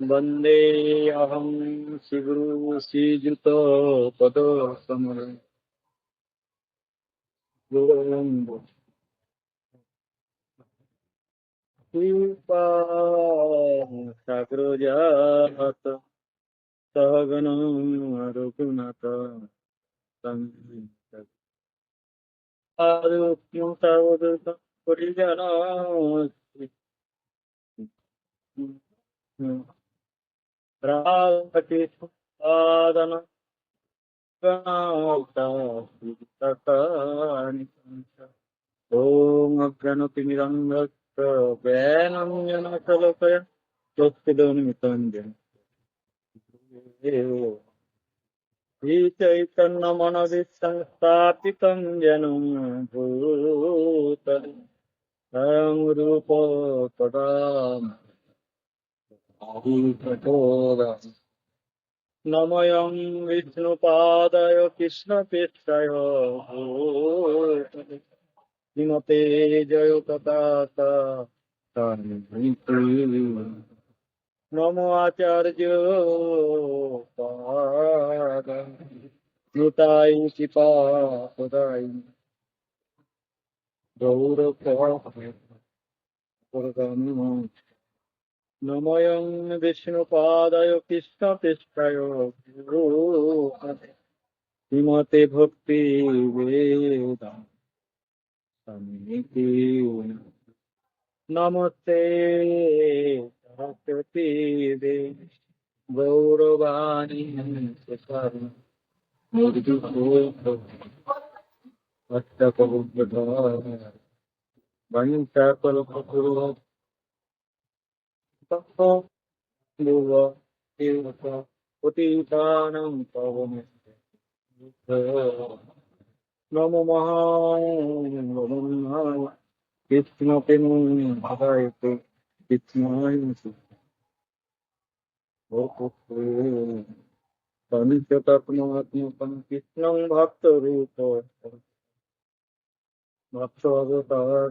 वंदे अहम शिवरूषियुतपदसमर कृपाग्रजात पद समय आरोग्यं सहगन परिजनास्ति చైతన్న మనది సంస్థాపితం జనం భూత రూప নময়ং বিষ্ণুপাদায় কৃষ্ণপৃষ্ঠায়। শ্রীমতে জয় কদাতা নম আচার্য পাদাই কৃপা। সদাই গৌরব। নময়ং বিষ্ণুপাদায় কৃষ্ণপৃষ্ঠায় শ্রীমতে ভক্তি সমিতি নমস্তে সরস্বতী গৌরবাণী অষ্টকৌদ্ধ বংশকল্প ప్లువ తీవ్రత ఉతీతానం పవమస్తే নম মহায়তে কৃষ্ণায়ত্মকম কৃষ্ণ ভক্ত রূপ ভক্ত অবতার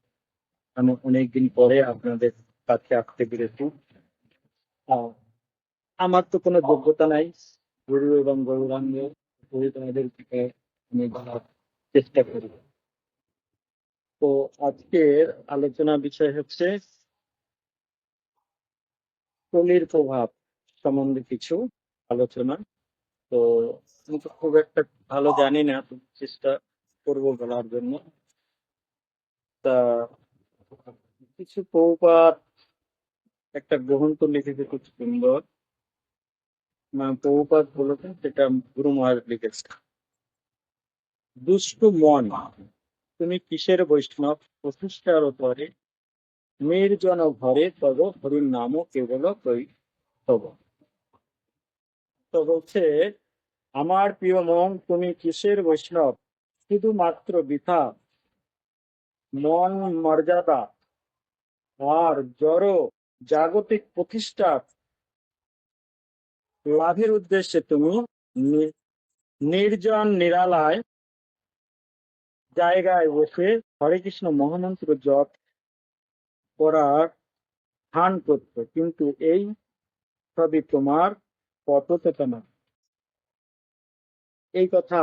আমি অনেকদিন পরে আপনাদের কাছে আসতে পেরেছি। আমার তো কোনো যোগ্যতা নাই। গুরু এবং গৌরাঙ্গ গুরু আমি বলার চেষ্টা করি। তো আজকের আলোচনা বিষয় হচ্ছে কলির প্রভাব সম্বন্ধে কিছু আলোচনা। তো আমি তো খুব একটা ভালো জানি না, চেষ্টা করব বলার জন্য। তা কিছু প্রপাত একটা গ্রন্থ লিখেছে খুব সুন্দর। প্রপাত বলেছেন সেটা গুরু মহারাজ লিখেছে। দুষ্টু মন, তুমি কিসের বৈষ্ণব? প্রতিষ্ঠার পরে নির্জন ঘরে তব হরির নামও কেবল তব। তো বলছে, আমার প্রিয় মন, তুমি কিসের বৈষ্ণব? শুধুমাত্র বৃথা মন মর্যাদা আর জড়, জাগতিক প্রতিষ্ঠা। লাভের উদ্দেশ্যে তুমি নির্জন, নিরালায় জায়গায় বসে হরে কৃষ্ণ মহামন্ত্র জপ করার ধান করত কিন্তু এই সবই তোমার পথচেতনা এই কথা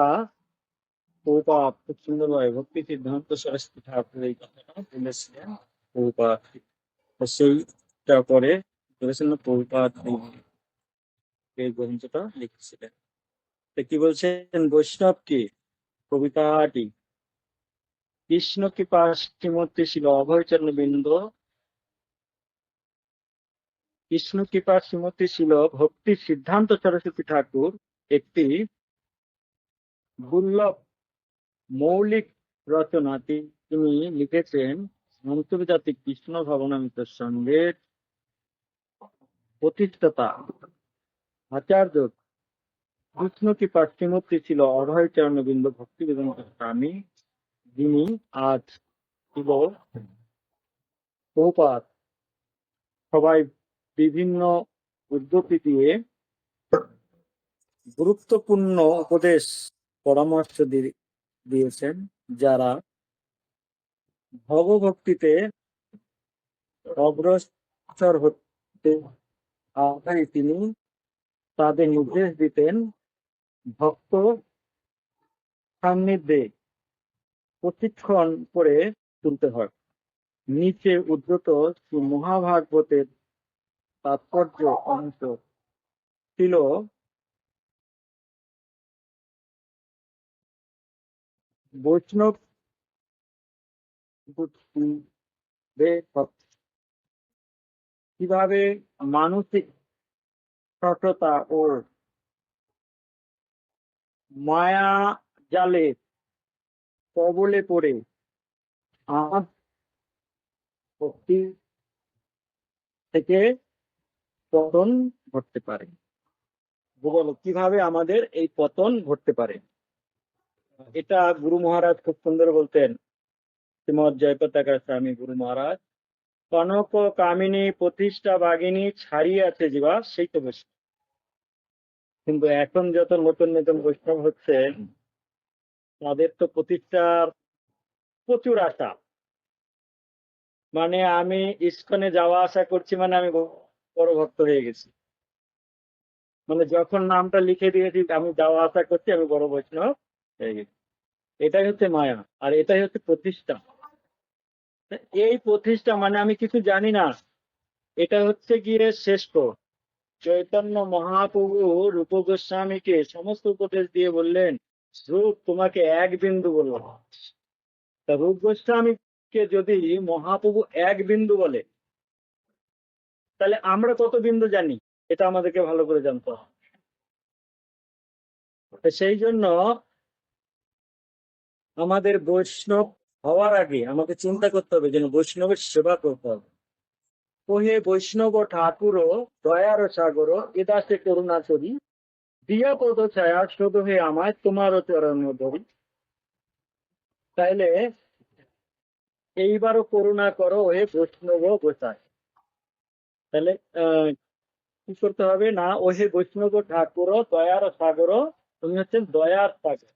প্রপাত খুব সুন্দরভাবে ভক্তি সিদ্ধান্ত সরস্বতী ঠাকুর এই কথাটা বলেছিলেন। সেইটা পরে বলেছেন না এই গ্রন্থটা লিখেছিলেন। কি বলছেন বৈষ্ণব কবিতাটি কৃষ্ণ কি পাশ্চিমত্যে ছিল? অভয়চরণ বৃন্দ। কৃষ্ণ কৃপা শ্রীমতী ছিল? ভক্তি সিদ্ধান্ত সরস্বতী ঠাকুর একটি দুর্লভ মৌলিক রচনাটি তিনি লিখেছেন আন্তর্জাতিক কৃষ্ণ ভবনামিত সঙ্গে প্রতিষ্ঠাতা আচার্য কৃষ্ণ কৃপা শ্রীমতী ছিল অভয় চরণবিন্দ ভক্তি বেদান্ত স্বামী, যিনি আজ ছিল প্রপাত সবাই বিভিন্ন উদ্যোগী দিয়ে গুরুত্বপূর্ণ উপদেশ পরামর্শ দি- দিয়েছেন, যারা ভগভক্তিতে অগ্রসর হতে আগে তিনি তাদের নির্দেশ দিতেন, ভক্ত সান্নিধ্যে প্রশিক্ষণ করে তুলতে হয়। নিচে উদ্ধৃত শ্রী মহাভাগবতের তাৎপর্য অংশ ছিল বৈষ্ণব কীভাবে মানসিক সততা ও মায়া জালে কবলে পড়ে আমার থেকে পতন ঘটতে পারে। কীভাবে আমাদের এই পতন ঘটতে পারে? এটা গুরু মহারাজ খুব সুন্দর বলতেন। শ্রীমদ জয়পতাকার স্বামী গুরু মহারাজ, কনক কামিনী প্রতিষ্ঠা বাগিনী ছাড়িয়ে আছে জীবা, সেই তো বৈষ্ণব। কিন্তু এখন যত নতুন নতুন বৈষ্ণব হচ্ছে, তাদের তো প্রতিষ্ঠার প্রচুর আশা। মানে আমি ইস্কনে যাওয়া আসা করছি মানে আমি বড় ভক্ত হয়ে গেছি। মানে যখন নামটা লিখে দিয়েছি, আমি যাওয়া আসা করছি, আমি বড় বৈষ্ণব। এটাই হচ্ছে মায়া, আর এটাই হচ্ছে প্রতিষ্ঠা। এই প্রতিষ্ঠা মানে আমি কিছু জানি না। এটা হচ্ছে গিয়ে শ্রেষ্ঠ। চৈতন্য মহাপ্রভু রূপ গোস্বামীকে সমস্ত উপদেশ দিয়ে বললেন, রূপ তোমাকে এক বিন্দু বললাম তা রূপ গোস্বামীকে যদি মহাপ্রভু এক বিন্দু বলে, তাহলে আমরা কত বিন্দু জানি? এটা আমাদেরকে ভালো করে জানতে হবে। সেই জন্য আমাদের বৈষ্ণব হওয়ার আগে আমাকে চিন্তা করতে হবে যেন বৈষ্ণবের সেবা করতে হবে। ওহে বৈষ্ণব ঠাকুর, দয়ার সাগর, এদাসে করুণা করি, দিয়া পদ ছায়া, শোধ হয়ে আমায় তোমারও চরণ ধরি। তাইলে এইবারও করুণা করো হে বৈষ্ণব গোসাই। তাহলে কি করতে হবে না, ওহে বৈষ্ণব ঠাকুর, দয়ার সাগর, তুমি হচ্ছেন দয়ার সাগর।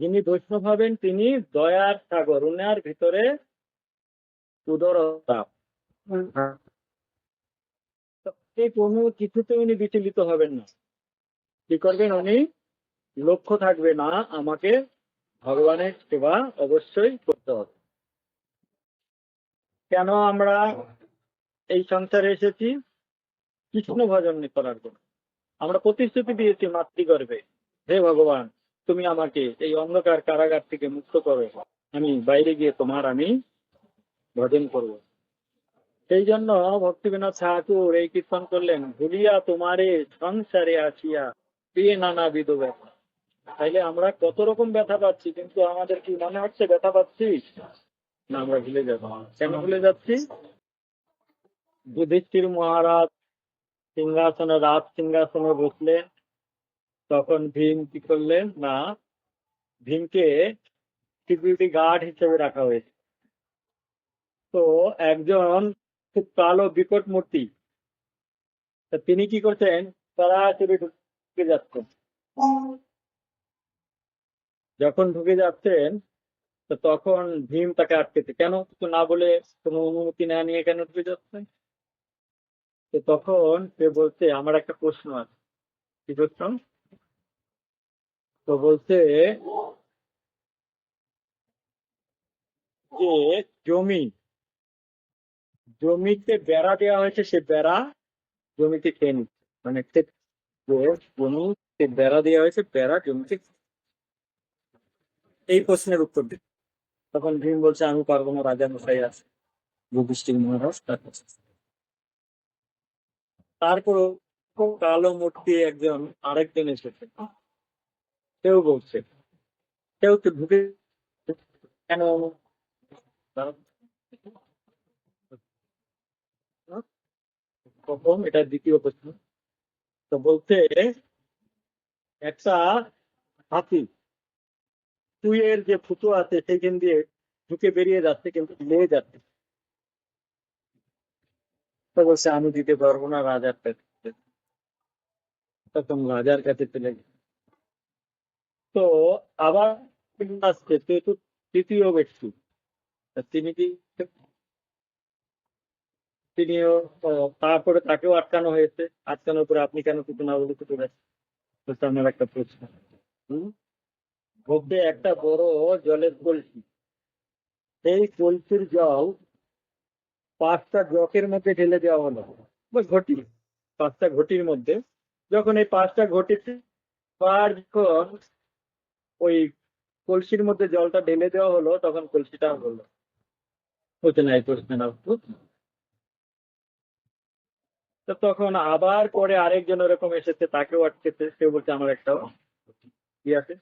যিনি বৈষ্ণব হবেন তিনি দয়ার সাগর, উনার ভিতরে উদরতা কোনো কিছুতে উনি বিচলিত হবেন না। কি করবেন উনি? লক্ষ্য থাকবে না, আমাকে ভগবানের সেবা অবশ্যই করতে হবে। কেন আমরা এই সংসারে এসেছি? কৃষ্ণ ভজন করার জন্য। আমরা প্রতিশ্রুতি দিয়েছি মাতৃগর্ভে। হে ভগবান তুমি আমাকে এই অন্ধকার কারাগার থেকে মুক্ত করো আমি বাইরে গিয়ে তোমার আমি ভজন করব। সেই জন্য ভক্তিবিনোদ ঠাকুর এই কীর্তন করলেন, ভুলিয়া তোমারে সংসারে আসিয়া পেয়ে নানাবিধ ব্যথা। তাইলে আমরা কত রকম ব্যথা পাচ্ছি, কিন্তু আমাদের কি মনে হচ্ছে ব্যথা পাচ্ছি? না, আমরা ভুলে যাব। কেন ভুলে যাচ্ছি? যুধিষ্ঠির মহারাজ সিংহাসনে রাজ সিংহাসনে বসলেন। তখন ভীম কি করলেন না, ভীমকে সিকিউরিটি গার্ড হিসেবে রাখা হয়েছে। তো একজন খুব কালো, বিকট মূর্তি তিনি কি করছেন? সরাসরি ঢুকে যাচ্ছেন। যখন ঢুকে যাচ্ছেন তখন ভীম তাকে আটকেছে কেন? কিছু না বলে কোনো অনুমতি না নিয়ে কেন ঢুকে যাচ্ছে? তখন সে বলছে, আমার একটা প্রশ্ন আছে। কি প্রশ্ন? তো বলছে যে জমি, জমিতে বেড়া দেওয়া হয়েছে, সে বেড়া জমিতে খেয়ে নিচ্ছে। মানে জমিতে বেড়া দেওয়া হয়েছে, বেড়া জমিতে এই প্রশ্নের উত্তর দিন তখন ভীম বলছে, আমি পারব না, রাজা মশাই আছে। যুধিষ্ঠির মহারাজ তার কাছে তারপরও কালো মূর্তি একজন আরেকজন এসেছে। কেউ বলছে কেউ তো ঢুকে কেন প্রথম এটা দ্বিতীয় প্রশ্ন তো বলছে একটা হাতি তুইয়ের যে ফুটো আছে সেইখান দিয়ে ঢুকে বেরিয়ে যাচ্ছে কিন্তু লেগে যাচ্ছে তো বলছে আমি দিতে পারব না রাজার কাছে তখন রাজার কাছে চলে গেছে তো আবার আসছে যেহেতু তৃতীয় ব্যক্তি। তিনি কি তিনিও তারপরে তাকেও আটকানো হয়েছে। আটকানোর পরে আপনি কেন কিছু না বলে কিছু আমার একটা প্রশ্ন। মধ্যে একটা বড় জলের কলসি। সেই কলসির জল পাঁচটা জকের মধ্যে ঢেলে দেওয়া হলো। বা ঘটি। পাঁচটা ঘটির মধ্যে। যখন এই পাঁচটা ঘটিতে যখন ওই কলসির মধ্যে জলটা ঢেলে দেওয়া হলো, তখন কলসিটা হলো। হচ্ছে না এই প্রশ্নের উত্তর তো তখন আবার পরে আরেকজন ওরকম এসেছে, তাকেও আটকেছে। সে বলছে, আমার একটা কি আছে।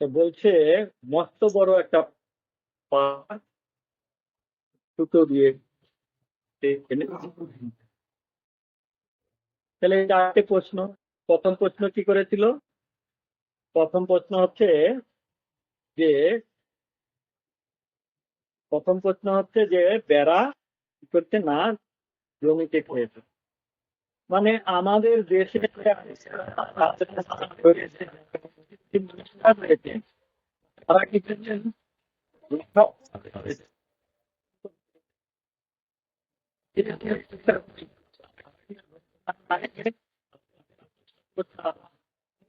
তো বলছে, মস্ত বড় একটা পা সুতো দিয়ে তাহলে এই প্রশ্ন। প্রথম প্রশ্ন কি করেছিল? প্রথম প্রশ্ন হচ্ছে যে, প্রথম প্রশ্ন হচ্ছে যে বেড়া করতে না জমিতে খেয়েছে? মানে আমাদের দেশে তারা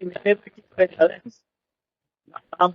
primeiro aqui para a I'm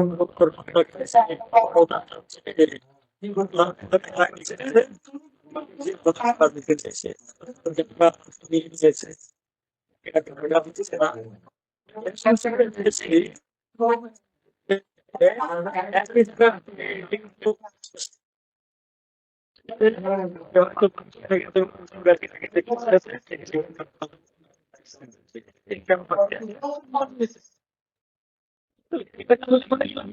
আছে আপনি বুঝতে পারছেন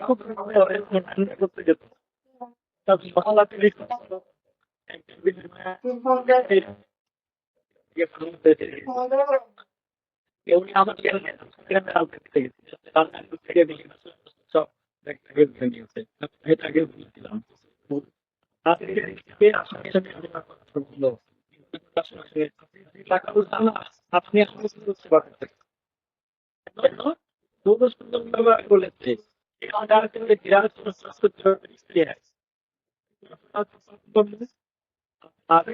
খুব সুন্দর ব্যবহার বলেছে আর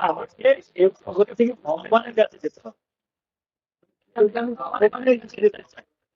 আমাকে এই খবর থেকে ভগবানের কাছে যেতে হবে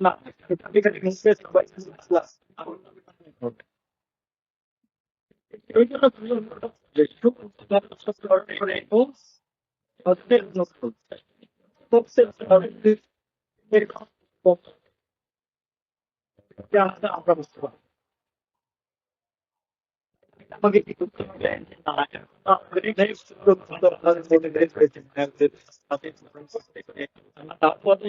না ওই জন্য যে আমরা বুঝতে পারি আমাকে কি করতে হবে তারপরে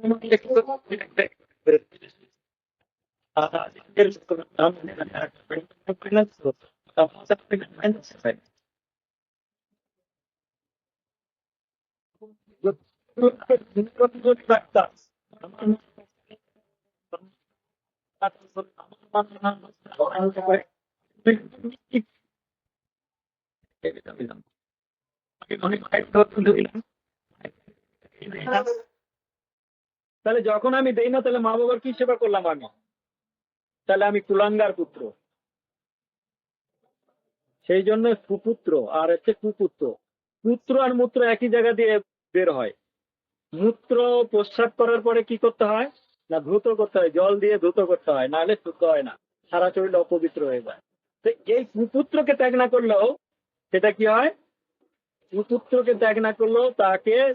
করতে পারি বিভিন্ন ওঠে গেল না তাহলে যখন আমি দেই না, তাহলে মা বাবার কি সেবা করলাম আমি? তাহলে আমি কুলাঙ্গার পুত্র। সেই জন্য সুপুত্র, আর হচ্ছে কুপুত্র। পুত্র আর মূত্র একই জায়গা দিয়ে বের হয়। মূত্র প্রস্রাব করার পরে কি করতে হয়? না, ধুত করতে হয়। জল দিয়ে ধুত করতে হয়, নাহলে শুদ্ধ হয় না। সারা শরীর অপবিত্র হয়ে যায়। তো এই কুপুত্রকে ত্যাগ না করলেও সেটা কি হয়? কুপুত্রকে ত্যাগ না করলেও তাকে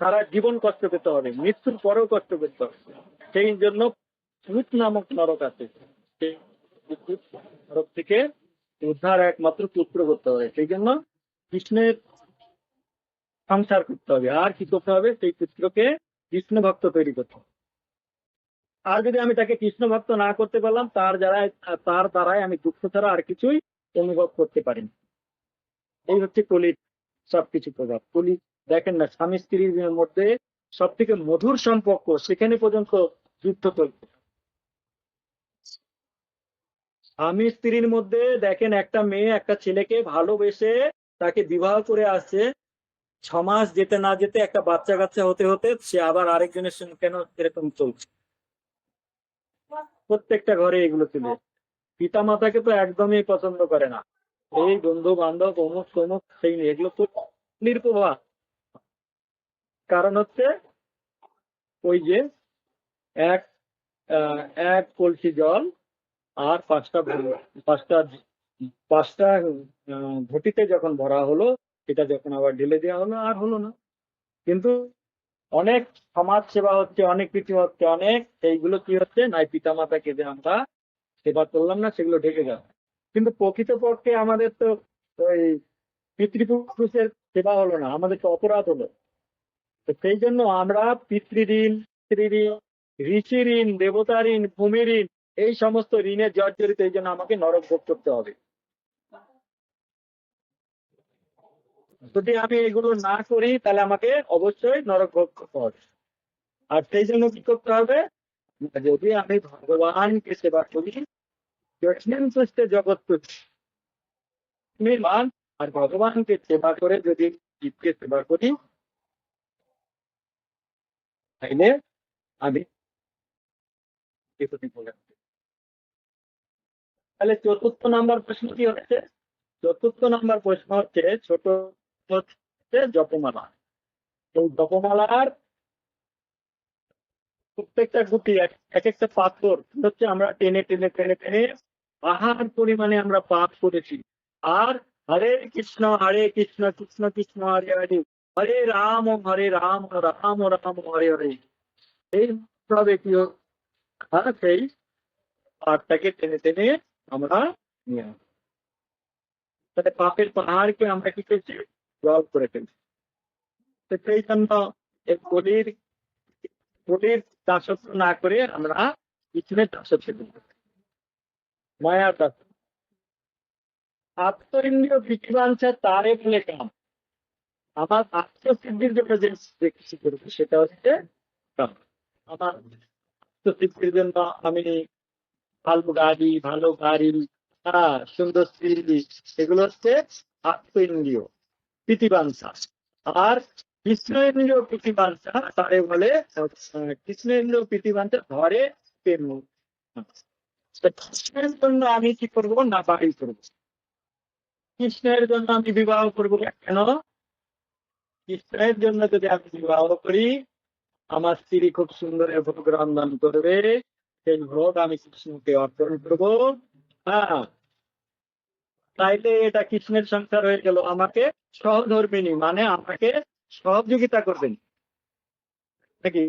সারা জীবন কষ্ট পেতে হবে মৃত্যুর পরেও কষ্ট পেতে হবে সেই জন্য পুত নামক নরক আছে। নরক থেকে উদ্ধার একমাত্র পুত্র করতে হবে। সেই জন্য কৃষ্ণের সংসার করতে হবে। আর কি করতে হবে? সেই পুত্রকে কৃষ্ণ ভক্ত তৈরি করতে হবে। আর যদি আমি তাকে কৃষ্ণ ভক্ত না করতে পারলাম, তার যারা তার দ্বারাই আমি দুঃখ ছাড়া আর কিছুই অনুভব করতে পারি না। এই হচ্ছে কলির সবকিছু প্রভাব। কলি দেখেন না, স্বামী স্ত্রীর মধ্যে সব থেকে মধুর সম্পর্ক সেখানে পর্যন্ত যুদ্ধ চলছে। স্বামী স্ত্রীর মধ্যে দেখেন একটা মেয়ে একটা ছেলেকে ভালোবেসে তাকে বিবাহ করে আসছে। ছ মাস যেতে না যেতে একটা বাচ্চা কাচ্চা হতে হতে সে আবার আরেকজনের সঙ্গে কেন এরকম চলছে? প্রত্যেকটা ঘরে এগুলো ছিল পিতা মাতাকে তো একদমই পছন্দ করে না। এই বন্ধু বান্ধব অমুক তমুক সেই এগুলো তো নির্প্রভা। কারণ হচ্ছে ওই যে এক এক কলসি জল আর পাঁচটা পাঁচটা পাঁচটা ঘটিতে যখন ভরা হলো এটা যখন আবার ঢেলে দেওয়া হলো, আর হলো না। কিন্তু অনেক সমাজ সেবা হচ্ছে, অনেক কিছু হচ্ছে, অনেক সেইগুলো কি হচ্ছে, নাই পিতা মাতাকে যে আমরা সেবা করলাম না, সেগুলো ঢেকে যাবে কিন্তু প্রকৃতপক্ষে আমাদের তো ওই পিতৃপুরুষের সেবা হলো না, আমাদের তো অপরাধ হলো। তো সেই জন্য আমরা পিতৃঋণ স্ত্রী ঋষি ঋণ দেবতা ঋণ ভূমি ঋণ এই সমস্ত ঋণের জর্জরিত এই জন্য আমাকে নরক ভোগ করতে হবে। যদি আমি এগুলো না করি, তাহলে আমাকে অবশ্যই নরক ভোগ করতে হবে। আর সেই জন্য কি করতে হবে? যদি আমি ভগবানকে সেবা করি যজ্ঞে জগৎ নির্মাণ আর ভগবানকে সেবা করে যদি জীবকে সেবা করি তাইলে আমি তাহলে চতুর্থ নাম্বার প্রশ্ন কি হচ্ছে? চতুর্থ নাম্বার প্রশ্ন হচ্ছে, ছোট হচ্ছে জপমালা। জপমালার প্রত্যেকটা গুটি, এক একটা পাথর হচ্ছে? আমরা টেনে টেনে টেনে টেনে পাহাড় পরিমাণে আমরা পাপ করেছি। আর হরে কৃষ্ণ হরে কৃষ্ণ কৃষ্ণ কৃষ্ণ, হরে হরে। হরে রাম হরে রাম রাম রাম, হরে হরে। এইভাবে কি সেই পাপটাকে টেনে টেনে আমরা নিয়ে। তাহলে পাপের পাহাড়কে আমরা কি করছি? জল করে ফেলছি। সেই জন্য এই কলির কলির দাসত্ব না করে আমরা কৃষ্ণের দাসত্ব। মায়ার দাস আত্মইন্দ্রিয় বিক্রাঞ্চা তারে বলে কাম। আমার আত্মসিদ্ধির জন্য যে কিছু করব সেটা হচ্ছে আমার আত্মসিদ্ধির জন্য আমি ভালো গাড়ি ভালো গাড়ি হ্যাঁ সুন্দর স্ত্রী, এগুলো হচ্ছে আত্মইন্দ্রিয়, প্রীতিবাঞ্ছা। আর কৃষ্ণেন্দ্রীয় প্রীতিবাঞ্ছা তারে বলে কৃষ্ণেন্দ্রীয় প্রীতিবাঞ্ছা, ধরে প্রেম। কৃষ্ণের জন্য আমি কি করব? না বাড়ি করব। কৃষ্ণের জন্য আমি বিবাহ করব কেন? কৃষ্ণের জন্য যদি আমি বিবাহ করি, আমার স্ত্রী খুব সুন্দর ভোগ রন্ধন করবে। সেই ভোগ আমি কৃষ্ণকে অর্পণ করব। হ্যাঁ তাইলে এটা কৃষ্ণের সংসার হয়ে গেল। আমাকে সহধর্মিনী মানে আমাকে সহযোগিতা করবেন। নাকি?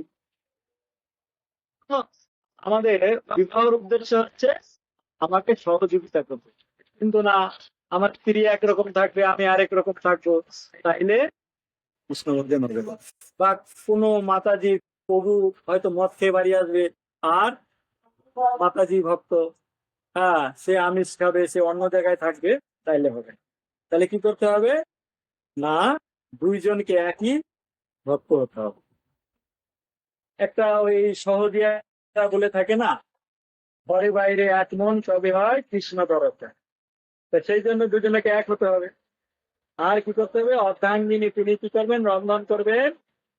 আমাদের বিবাহর উদ্দেশ্য হচ্ছে আমাকে সহযোগিতা করবে কিন্তু না, আমার স্ত্রী একরকম থাকবে, আমি আরেক রকম থাকব। তাইলে প্রশ্ন মধ্যে বা কোনো মাতাজি প্রভু হয়তো মদ খেয়ে বাড়ি আসবে। আর মাতাজি ভক্ত হ্যাঁ সে আমিষ খাবে, সে অন্য জায়গায় থাকবে, তাইলে হবে। তাহলে কি করতে হবে? না, দুইজনকে একই ভক্ত হতে হবে। একটা ওই সহজিয়া বলে থাকে না, ঘরে বাইরে এক মন সবে হয় কৃষ্ণ তা সেই জন্য দুজনকে এক হতে হবে। আর কি করতে হবে? অর্ধাঙ্গিনী তিনি কি করবেন, রন্ধন করবেন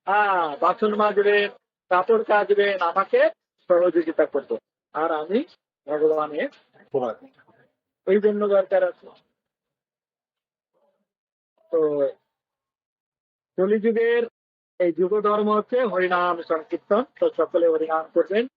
হ্যাঁ বাসন মাজবেন, কাপড় কাচবেন, আমাকে সহযোগিতা করব। আর আমি ভগবানের ভোগ। ওই জন্য দরকার আছে। তো কলিযুগের এই যুগ ধর্ম হচ্ছে হরিনাম সংকীর্তন। তো সকলে হরিনাম করবেন।